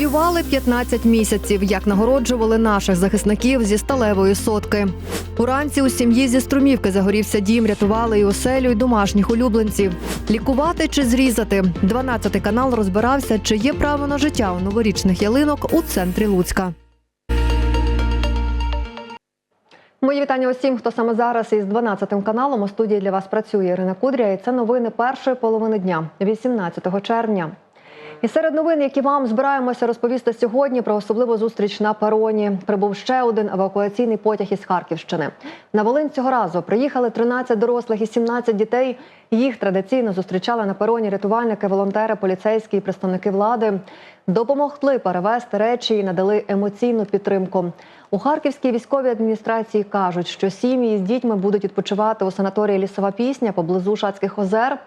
Воювали 15 місяців, як нагороджували наших захисників зі сталевої сотки. Уранці у сім'ї зі струмівки загорівся дім, рятували і оселю, і домашніх улюбленців. Лікувати чи зрізати? 12 канал розбирався, чи є право на життя у новорічних ялинок у центрі Луцька. Мої вітання усім, хто саме зараз із 12 каналом у студії для вас працює Ірина Кудря. І це новини першої половини дня, 18 червня. І серед новин, які вам збираємося розповісти сьогодні, про особливу зустріч на пероні. Прибув ще один евакуаційний потяг із Харківщини. На Волинь цього разу приїхали 13 дорослих і 17 дітей. Їх традиційно зустрічали на пероні рятувальники, волонтери, поліцейські і представники влади. Допомогли перевезти речі і надали емоційну підтримку. У Харківській військовій адміністрації кажуть, що сім'ї з дітьми будуть відпочивати у санаторії Лісова пісня поблизу Шацьких озер.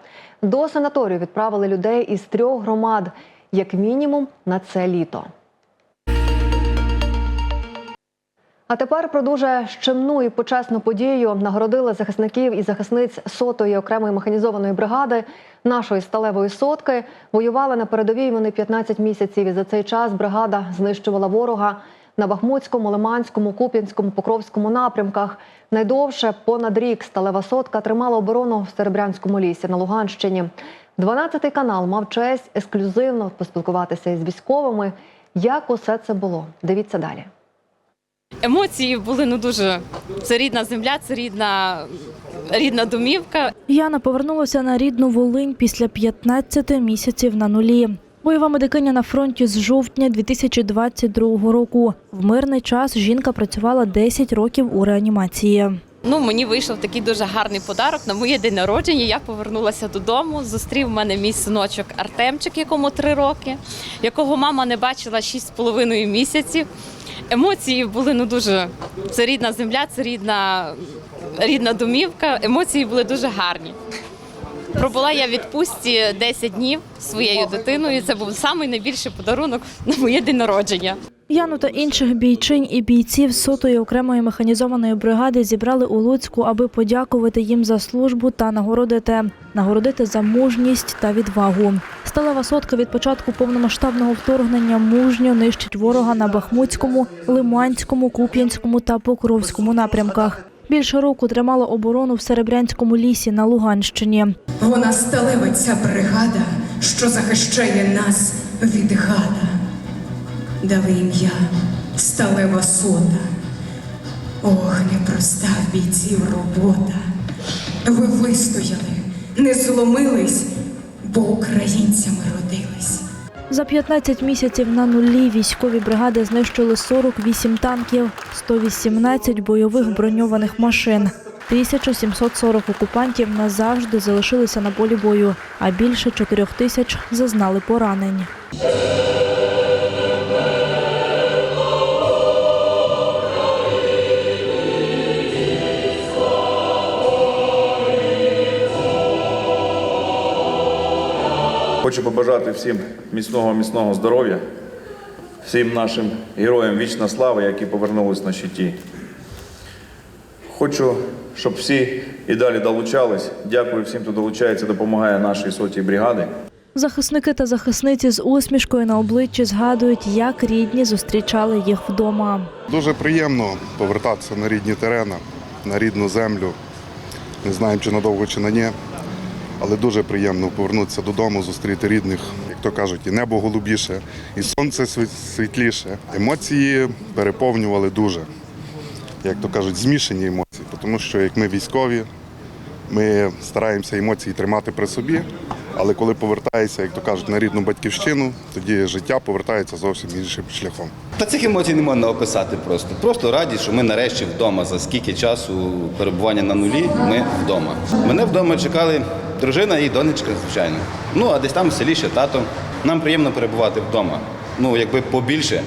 До санаторію відправили людей із трьох громад, як мінімум, на це літо. А тепер про дуже щемну і почесну подію нагородили захисників і захисниць сотої окремої механізованої бригади нашої сталевої сотки. Воювали на передовій вони 15 місяців. І за цей час бригада знищувала ворога на Бахмутському, Лиманському, Куп'янському, Покровському напрямках. Найдовше понад рік сталева сотка тримала оборону в Серебрянському лісі на Луганщині. 12 канал мав честь ексклюзивно поспілкуватися із військовими. Як усе це було? Дивіться далі. Емоції були ну дуже. Це рідна земля, це рідна, рідна домівка. Яна повернулася на рідну Волинь після 15 місяців на нулі. Бойова медикиня на фронті з жовтня 2022 року. В мирний час жінка працювала 10 років у реанімації. Ну мені вийшов такий дуже гарний подарок на моє день народження. Я повернулася додому. Зустрів мене мій синочок Артемчик, якому три роки, якого мама не бачила шість з половиною місяців. Емоції були ну дуже. Це рідна земля, це рідна, рідна домівка. Емоції були дуже гарні. Пробула я в відпустці 10 днів своєю дитиною. Це був самий найбільший подарунок на моє день народження. Яну та інших бійчинь і бійців сотої окремої механізованої бригади зібрали у Луцьку, аби подякувати їм за службу та нагородити. Нагородити за мужність та відвагу. Сталева сотка від початку повномасштабного вторгнення мужньо нищить ворога на Бахмутському, Лиманському, Куп'янському та Покровському напрямках. Більше року тримала оборону в Серебрянському лісі на Луганщині. Вона сталева ця бригада, що захищає нас від гада. Дали ім'я сталева сота. Ох, непроста бійців робота. Ви вистояли, не зломились, бо українцями родились. За 15 місяців на нулі військові бригади знищили 48 танків, 118 бойових броньованих машин. 1740 окупантів назавжди залишилися на полі бою, а більше 4 тисяч зазнали поранень. Хочу побажати всім міцного, міцного здоров'я, всім нашим героям вічна слава, які повернулись на щиті. Хочу, щоб всі і далі долучались. Дякую всім, хто долучається, допомагає нашій сотій бригади. Захисники та захисниці з усмішкою на обличчі згадують, як рідні зустрічали їх вдома. Дуже приємно повертатися на рідні терени, на рідну землю. Не знаємо, чи надовго, чи на ні. Але дуже приємно повернутися додому, зустріти рідних, як то кажуть, і небо голубіше, і сонце світліше. Емоції переповнювали дуже, як то кажуть, змішані емоції, тому що як ми військові, ми стараємося емоції тримати при собі, але коли повертаєшся, як то кажуть, на рідну батьківщину, тоді життя повертається зовсім іншим шляхом. Та цих емоцій не можна описати просто. Просто раді, що ми нарешті вдома. За скільки часу перебування на нулі ми вдома. Мене вдома чекали дружина і донечка, звичайно. Ну а десь там в селі ще тато. Нам приємно перебувати вдома. Ну, якби побільше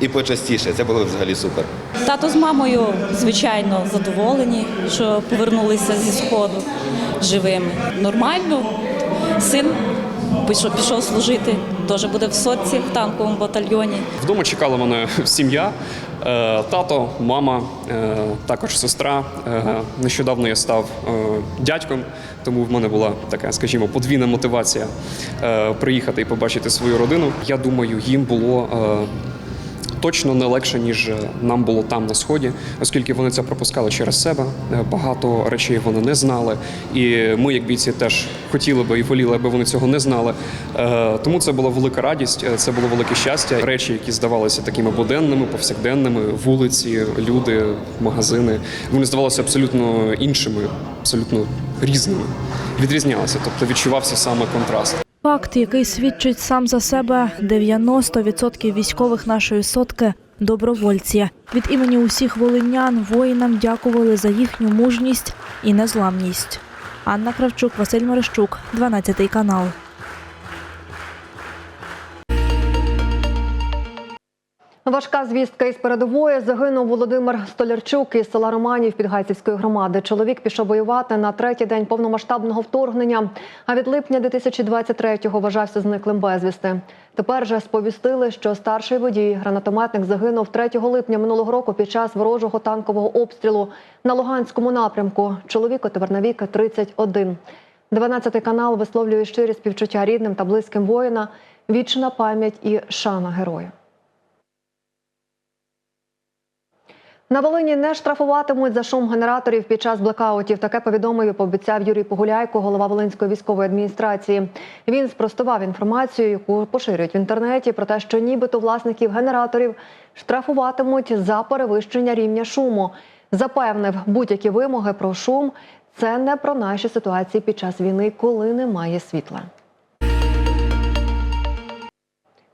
і почастіше. Це було взагалі супер. Тато з мамою, звичайно, задоволені, що повернулися зі сходу живими. Нормально. Син пішов, пішов служити теж буде в сотці в танковому батальйоні. Вдома чекала мене сім'я, е, тато, мама, е, також сестра. Е, Нещодавно я став дядьком, тому в мене була така, скажімо, подвійна мотивація приїхати і побачити свою родину. Я думаю, їм було. Точно не легше, ніж е, нам було там на сході, оскільки вони це пропускали через себе. Е, Багато речей вони не знали. І ми, як бійці, теж хотіли би і воліли, аби вони цього не знали. Е, Тому це була велика радість, це було велике щастя. Речі, які здавалися такими буденними, повсякденними, вулиці, люди, магазини, вони здавалися абсолютно іншими, абсолютно різними. Відрізнялися, тобто відчувався саме контраст. Факт, який свідчить сам за себе, 90% військових нашої сотки добровольці. Від імені усіх волинян воїнам дякували за їхню мужність і незламність. Анна Кравчук, Василь Мерещук, 12 канал. Важка звістка із передової загинув Володимир Столярчук із села Романів Підгайцівської громади. Чоловік пішов воювати на третій день повномасштабного вторгнення. А від липня 2023-го вважався зниклим безвісти. Тепер же сповістили, що старший водій, гранатометник, загинув 3 липня минулого року під час ворожого танкового обстрілу на Луганському напрямку. Чоловіку тепер на віки 31. 12 канал висловлює щирі співчуття рідним та близьким воїна. Вічна пам'ять і шана герою. На Волині не штрафуватимуть за шум генераторів під час блекаутів. Таке повідомив і пообіцяв Юрій Погуляйко, голова Волинської військової адміністрації. Він спростував інформацію, яку поширюють в інтернеті, про те, що нібито власників генераторів штрафуватимуть за перевищення рівня шуму. Запевнив, будь-які вимоги про шум це не про наші ситуації під час війни, коли немає світла.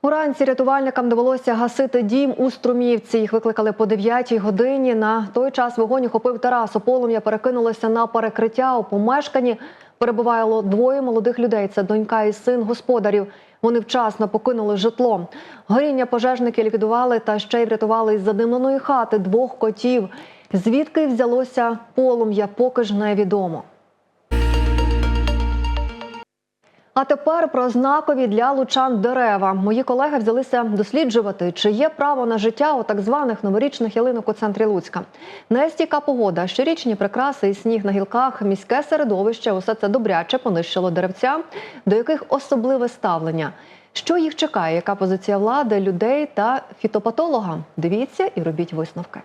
Уранці рятувальникам довелося гасити дім у Струмівці. Їх викликали по 9 годині. На той час вогонь охопив терасу. Полум'я перекинулося на перекриття. У помешканні перебувало двоє молодих людей. Це донька і син господарів. Вони вчасно покинули житло. Горіння пожежники ліквідували та ще й врятували із задимленої хати двох котів. Звідки взялося полум'я, поки ж невідомо. А тепер про знакові для лучан дерева. Мої колеги взялися досліджувати, чи є право на життя у так званих новорічних ялинок у центрі Луцька. Нестійка погода, щорічні прикраси і сніг на гілках, міське середовище усе це добряче понищило деревця, до яких особливе ставлення. Що їх чекає? Яка позиція влади, людей та фітопатолога? Дивіться і робіть висновки.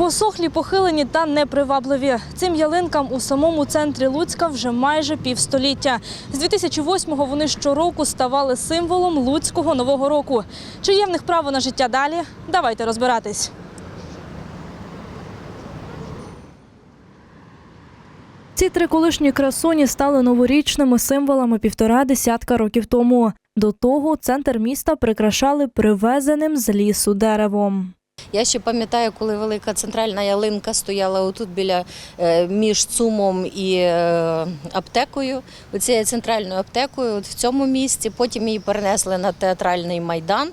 Посохлі, похилені та непривабливі. Цим ялинкам у самому центрі Луцька вже майже півстоліття. З 2008-го вони щороку ставали символом Луцького нового року. Чи є в них право на життя далі? Давайте розбиратись. Ці три колишні красуні стали новорічними символами півтора десятка років тому. До того центр міста прикрашали привезеним з лісу деревом. Я ще пам'ятаю, коли велика центральна ялинка стояла отут біля е, між ЦУМом і е, аптекою, оцією центральною аптекою, от в цьому місці. Потім її перенесли на театральний майдан.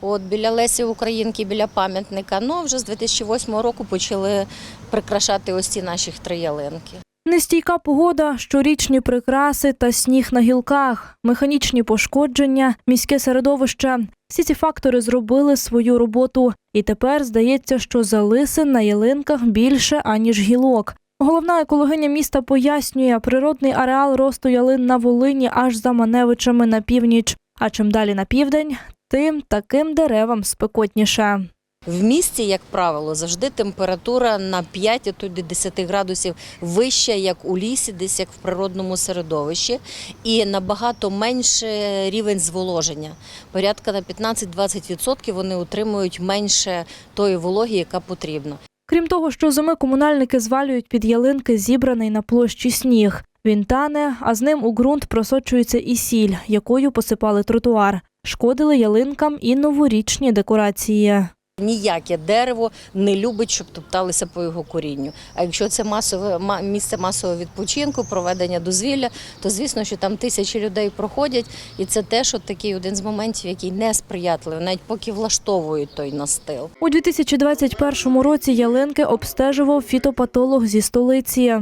От біля Лесі Українки, біля пам'ятника. Ну вже з 2008 року почали прикрашати ось ці наші три ялинки. Нестійка погода, щорічні прикраси та сніг на гілках, механічні пошкодження, міське середовище. Всі ці фактори зробили свою роботу. І тепер здається, що залисин на ялинках більше, аніж гілок. Головна екологиня міста пояснює, природний ареал росту ялин на Волині аж за Маневичами на північ. А чим далі на південь, тим таким деревам спекотніше. В місті, як правило, завжди температура на 5, а то до 10 градусів вища, як у лісі, десь як в природному середовищі, і набагато менше рівень зволоження. Порядка на 15-20% вони отримують менше тої вологи, яка потрібна. Крім того, що зими комунальники звалюють під ялинки зібраний на площі сніг. Він тане, а з ним у ґрунт просочується і сіль, якою посипали тротуар. Шкодили ялинкам і новорічні декорації. Ніяке дерево не любить, щоб топталися по його корінню. А якщо це масове ма- місце масового відпочинку, проведення дозвілля, то звісно, що там тисячі людей проходять, і це теж от такий один з моментів, який несприятливий, навіть поки влаштовують той настил. У 2021 році ялинки обстежував фітопатолог зі столиці.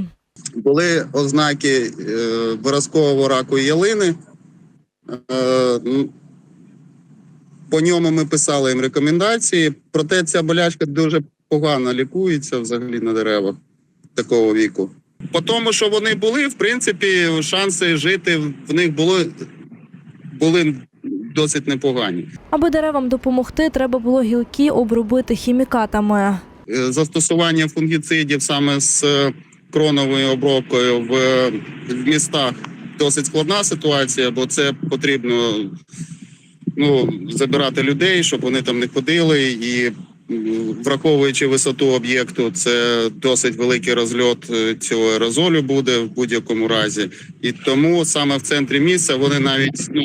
були ознаки е, виразкового раку ялини. По ньому ми писали їм рекомендації. Проте ця болячка дуже погано лікується взагалі на деревах такого віку. По тому, що вони були, в принципі, шанси жити в них були, були досить непогані. Аби деревам допомогти, треба було гілки обробити хімікатами. Е, Застосування фунгіцидів саме з е, кроновою обробкою е, в містах досить складна ситуація, бо це потрібно ну, забирати людей, щоб вони там не ходили. І враховуючи висоту об'єкту, це досить великий розльот е, цього аерозолю буде в будь-якому разі. І тому саме в центрі міста вони навіть ну,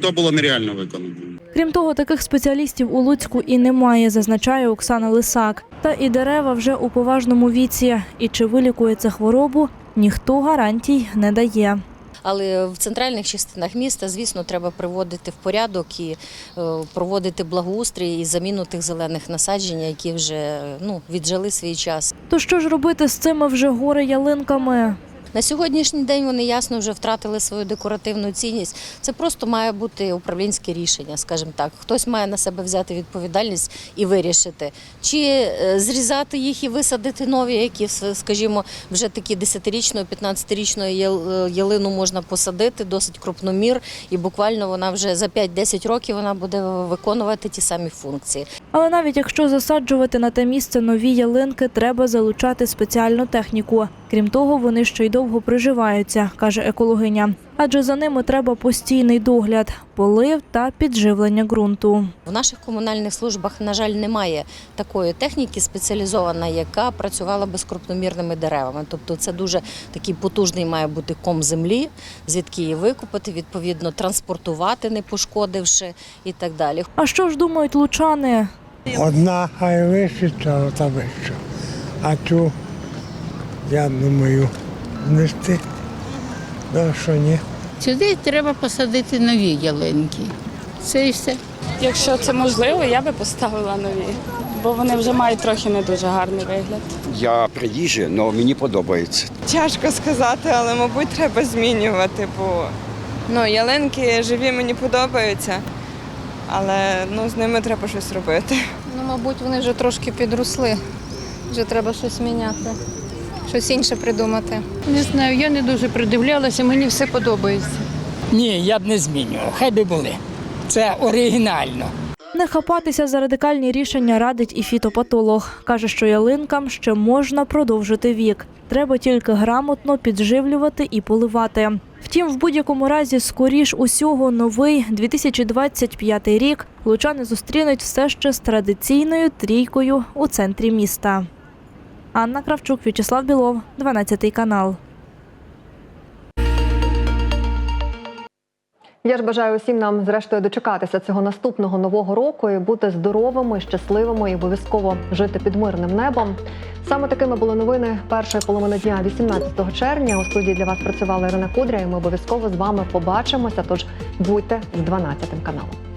то було нереально виконано. Крім того, таких спеціалістів у Луцьку і немає, зазначає Оксана Лисак. Та і дерева вже у поважному віці. І чи вилікується хворобу, ніхто гарантій не дає. Але в центральних частинах міста, звісно, треба приводити в порядок і е, проводити благоустрій і заміну тих зелених насаджень, які вже ну, віджили свій час. То що ж робити з цими вже горе ялинками? На сьогоднішній день вони ясно вже втратили свою декоративну цінність. Це просто має бути управлінське рішення, скажімо так. Хтось має на себе взяти відповідальність і вирішити, чи е, зрізати їх і висадити нові, які, скажімо, вже такі 10-річної, 15-річної е, ялину можна посадити, досить крупномір, і буквально вона вже за 5-10 років вона буде виконувати ті самі функції. Але навіть якщо засаджувати на те місце нові ялинки, треба залучати спеціальну техніку. Крім того, вони ще й довго приживаються, каже екологиня. Адже за ними треба постійний догляд, полив та підживлення ґрунту. В наших комунальних службах, на жаль, немає такої техніки спеціалізованої, яка працювала би з крупномірними деревами. Тобто це дуже такий потужний має бути ком землі, звідки її викупити, відповідно транспортувати, не пошкодивши і так далі. А що ж думають лучани? Одна хай вишиться, та вища. А цю, я думаю, знести. Да, що ні. Сюди треба посадити нові ялинки. Це і все. Якщо це можливо, я би поставила нові, бо вони вже мають трохи не дуже гарний вигляд. Я приїжджу, але мені подобається. Тяжко сказати, але мабуть треба змінювати, бо ну, ялинки живі мені подобаються, але ну, з ними треба щось робити. Ну, мабуть, вони вже трошки підросли. Вже треба щось міняти, щось інше придумати. Не знаю, я не дуже придивлялася, мені все подобається. Ні, я б не змінював. Хай би були. Це оригінально. Не хапатися за радикальні рішення радить і фітопатолог. Каже, що ялинкам ще можна продовжити вік. Треба тільки грамотно підживлювати і поливати. Втім, в будь-якому разі, скоріш усього, новий 2025 рік лучани зустрінуть все ще з традиційною трійкою у центрі міста. Анна Кравчук, В'ячеслав Білов, 12 канал. Я ж бажаю усім нам зрештою дочекатися цього наступного нового року і бути здоровими, щасливими і обов'язково жити під мирним небом. Саме такими були новини першої половини дня 18 червня. У студії для вас працювала Ірина Кудря. і Ми обов'язково з вами побачимося. Тож будьте з 12 каналом.